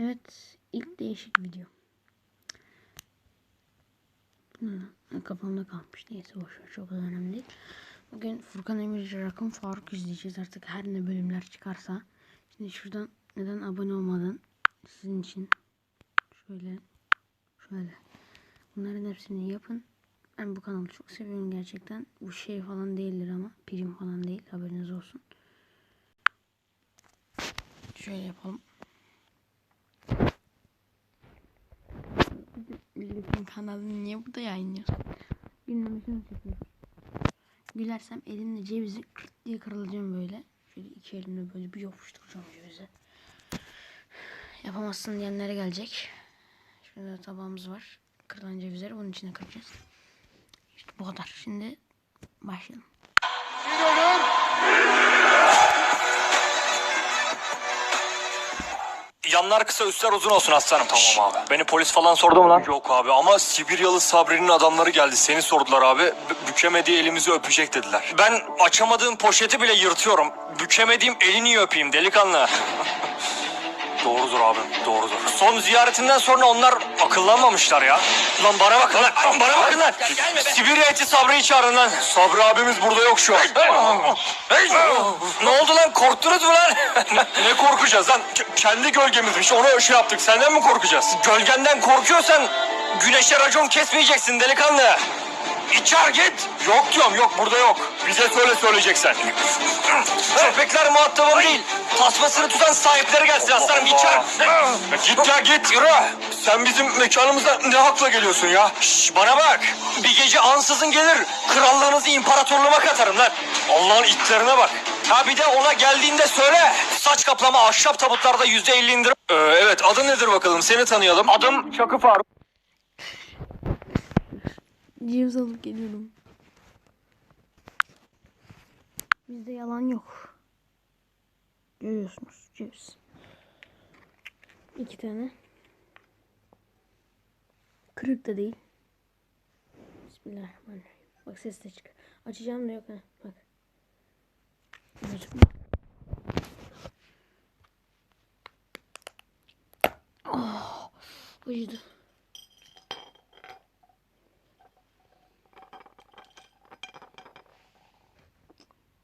Evet, ilk değişik video. Hı, kafamda kalmış. Neyse boşver çok önemli değil. Bugün Furkan Emirci Rakım Faruk izleyeceğiz artık her ne bölümler çıkarsa. Şimdi şuradan neden abone olmadan sizin için şöyle şöyle bunların hepsini yapın. Ben bu kanalı çok seviyorum gerçekten. Bu şey falan değildir ama prim falan değil haberiniz olsun. Şöyle yapalım. Lütfen kanalını niye burada yayınlıyorsun? Gülmemesini yapıyorum. Gülersem elimle cevizi kırt diye kırılacağım böyle. Şöyle iki elimle böyle bir yapıştıracağım cevizi. Yapamazsın diyenlere gelecek. Şurada tabağımız var. Kırılan cevizleri bunun içine kıracağız. İşte bu kadar. Şimdi başlayalım. Yanlar kısa üstler uzun olsun aslanım. Tamam abi. Beni polis falan sordu mu lan? Yok abi ama Sibiryalı Sabri'nin adamları geldi. Seni sordular abi. B- bükemediği elimizi öpecek dediler. Ben açamadığım poşeti bile yırtıyorum. Bükemediğim elini öpeyim delikanlı. Doğrudur abi, doğrudur. Son ziyaretinden sonra onlar akıllanmamışlar ya. Lan bana bakın lan, bana bakın lan. Sibirya eti Sabri'yi çağırın lan. Sabri abimiz burada yok şu an. ne oldu lan, korktunuz mu lan? ne korkacağız lan? K- kendi gölgemizmiş, onu şey yaptık. Senden mi korkacağız? Gölgenden korkuyorsan güneşe racon kesmeyeceksin delikanlı. İçer git. Yok diyorum yok burada yok. Bize söyle söyleyeceksen. Köpekler muhatabım değil. Tasmasını tutan sahipleri gelsin aslanım içer. Git ya git yürü. Sen bizim mekanımıza ne hakla geliyorsun ya? Şş, bana bak. Bir gece ansızın gelir. Krallığınızı imparatorluğuma katarım lan. Allah'ın itlerine bak. Ha bir de ona geldiğinde söyle. Saç kaplama ahşap tabutlarda yüzde elli indirim. Ee, evet adın nedir bakalım seni tanıyalım. Adım Çakı Faruk. Ceviz alıp geliyorum. Bizde yalan yok. Görüyorsunuz ceviz. İki tane. Kırık da değil. Bismillahirrahmanirrahim. Bak ses de çık. Açacağım da yok ha. Bak. Oh, acıdı.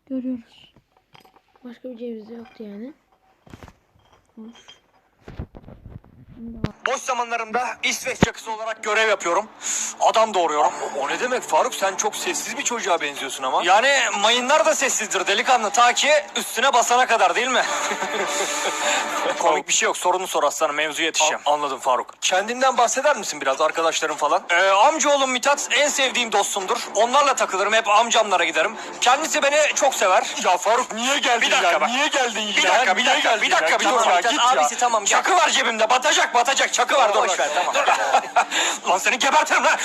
Görüyoruz. Başka bir ceviz yoktu yani. Hoş. Boş zamanlarımda İsveç çakısı olarak görev yapıyorum. Adam doğuruyorum. O ne demek Faruk? Sen çok sessiz bir çocuğa benziyorsun ama. Yani mayınlar da sessizdir delikanlı. Ta ki üstüne basana kadar değil mi? Komik bir şey yok. Sorunu sor aslanım. Mevzu yetişeceğim. anladım Faruk. Kendinden bahseder misin biraz arkadaşların falan? Ee, amcaoğlum Mithat en sevdiğim dostumdur. Onlarla takılırım. Hep amcamlara giderim. Kendisi beni çok sever. Ya Faruk niye geldin Bir dakika ya? bak. Niye geldin yine? Bir dakika, bir Niye dakika, geldin bir dakika, bir Git dur ya, git abisi ya. tamam, gel. Çakı var cebimde. Batacak, batacak. Çakı var. Dur. Boş ver, tamam. lan seni gebertirim lan.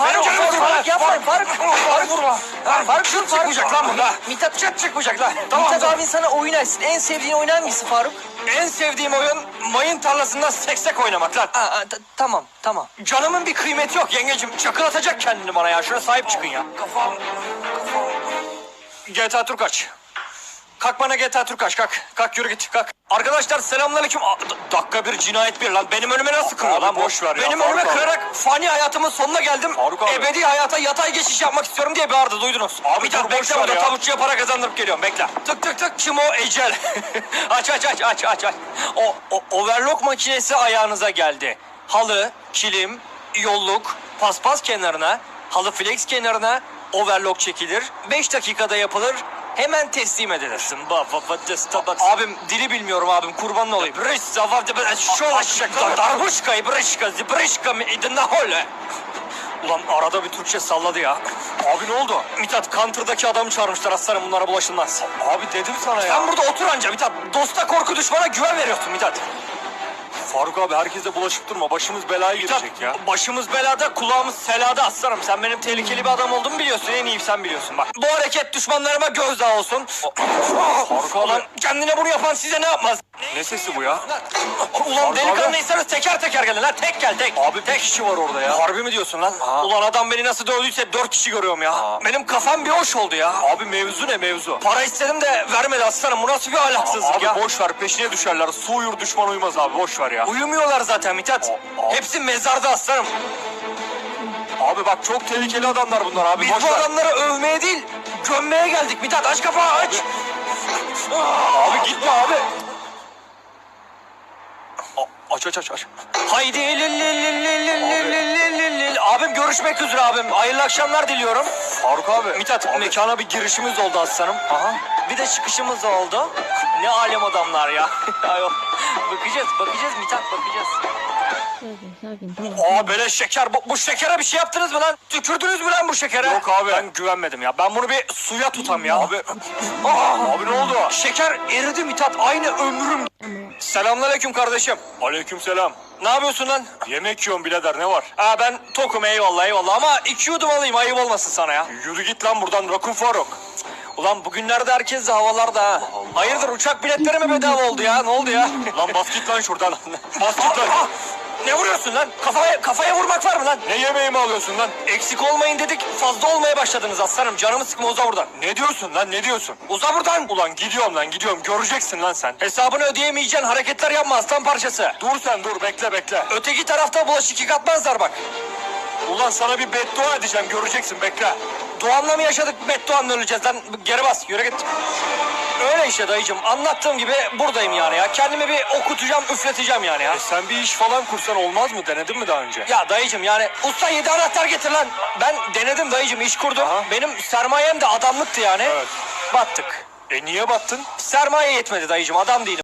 Benim canımı sıkma lan. Yapma, Faruk. Faruk vurma. Faruk, Faruk. çıkmayacak lan bunda. Mithat Çıt çıkmayacak lan. Tamam. Mithat abin sana oyun açsın. En sevdiğin oyun hangisi Faruk? En sevdiğim oyun mayın tarlasında seksek oynamak lan. Aa, tamam, tamam. Canımın bir kıymeti yok yengecim. Çakılatacak kendini bana ya. Şuna sahip çıkın ya. Kafam. GTA Türk aç. Kalk bana GTA Türk aç kalk. Kalk yürü git kalk. Arkadaşlar selamünaleyküm. Aa, d- Dakika bir cinayet bir lan. Benim önüme nasıl kırıyor lan boş ver ya, Benim Faruk önüme abi. kırarak fani hayatımın sonuna geldim. Faruk abi. Ebedi hayata yatay geçiş yapmak istiyorum diye bağırdı duydunuz. Abi bir dur, dakika boş bekle ver burada ya. tavukçuya para kazandırıp geliyorum bekle. Tık tık tık kim o ecel. aç aç aç aç aç aç. O, o overlock makinesi ayağınıza geldi. Halı, kilim, yolluk, paspas kenarına, halı flex kenarına overlock çekilir. 5 dakikada yapılır. Hemen teslim edilir. Abim dili bilmiyorum abim kurbanın olayım. Brış zavavde şola şaka darbuşkayı brışka zibrışka mi idin hole. Ulan arada bir Türkçe salladı ya. Abi ne oldu? Mithat Counter'daki adamı çağırmışlar aslanım bunlara bulaşılmaz. Abi dedim sana ya. Sen burada otur anca Mithat. Dosta korku düşmana güven veriyorsun Mithat. Faruk abi herkese bulaşıp durma. Başımız belaya girecek ya. başımız belada kulağımız selada aslanım. Sen benim tehlikeli bir adam olduğumu biliyorsun. En iyi sen biliyorsun bak. Bu hareket düşmanlarıma gözdağı olsun. Faruk abi. Ulan kendine bunu yapan size ne yapmaz? Ne sesi bu ya? Ulan Faruk delikanlıysanız teker teker gelin lan. Tek gel tek. Abi tek. kişi var orada ya. Harbi mi diyorsun lan? Ha. Ulan adam beni nasıl dövdüyse dört kişi görüyorum ya. Benim kafam bir hoş oldu ya. Abi mevzu ne mevzu? Para istedim de vermedi aslanım. Bu nasıl bir ahlaksızlık Abi ya? boş ver peşine düşerler. Su uyur düşman uymaz abi boş ver ya. Uyumuyorlar zaten Mithat. Aa, aa. Hepsi mezarda aslanım. Abi bak çok tehlikeli adamlar bunlar abi. Biz Boş bu ver. adamları övmeye değil, gömmeye geldik Mithat. Aç kapağı aç. Abi gitme abi. A- aç aç aç aç. Haydi lil lil lil lil lil lil lil lil lil. Abim görüşmek üzere abim. Hayırlı akşamlar diliyorum. Faruk abi. Mithat Abi, mekana bir girişimiz oldu aslanım. Aha. Bir de çıkışımız oldu. Ne alem adamlar ya. Bakacağız bakacağız Mithat bakacağız. Sakin sakin tamam. Aa böyle şeker bu, bu şekere bir şey yaptınız mı lan? Tükürdünüz mü lan bu şekere? Yok abi. Ben güvenmedim ya. Ben bunu bir suya tutam ya. Abi. Aa, Abi ne oldu? Şeker eridi Mithat aynı ömrüm. Selamünaleyküm kardeşim. Aleykümselam. Ne yapıyorsun lan? Yemek yiyorum birader ne var? Aa ben tokum eyvallah eyvallah ama iki yudum alayım ayıp olmasın sana ya. Yürü git lan buradan Rakun Faruk. Ulan bugünlerde herkes de havalarda ha. Hayırdır uçak biletleri mi bedava oldu ya? Ne oldu ya? Lan bas git lan şuradan. bas git lan. Ne vuruyorsun lan? Kafaya, kafaya vurmak var mı lan? Ne yemeğimi alıyorsun lan? Eksik olmayın dedik fazla olmaya başladınız aslanım. Canımı sıkma uza buradan. Ne diyorsun lan ne diyorsun? Uza buradan. Ulan gidiyorum lan gidiyorum göreceksin lan sen. Hesabını ödeyemeyeceksin hareketler yapma aslan parçası. Dur sen dur bekle bekle. Öteki tarafta bulaşık yıkatmazlar bak. Ulan sana bir beddua edeceğim göreceksin bekle. Doğanla mı yaşadık Bettuan'la öleceğiz lan? Geri bas yürü git. Öyle işte dayıcım anlattığım gibi buradayım yani ya. Kendimi bir okutacağım üfleteceğim yani ya. E sen bir iş falan kursan olmaz mı? Denedin mi daha önce? Ya dayıcım yani usta yedi anahtar getir lan. Ben denedim dayıcım iş kurdum. Aha. Benim sermayem de adamlıktı yani. Evet. Battık. E niye battın? Sermaye yetmedi dayıcım adam değilim.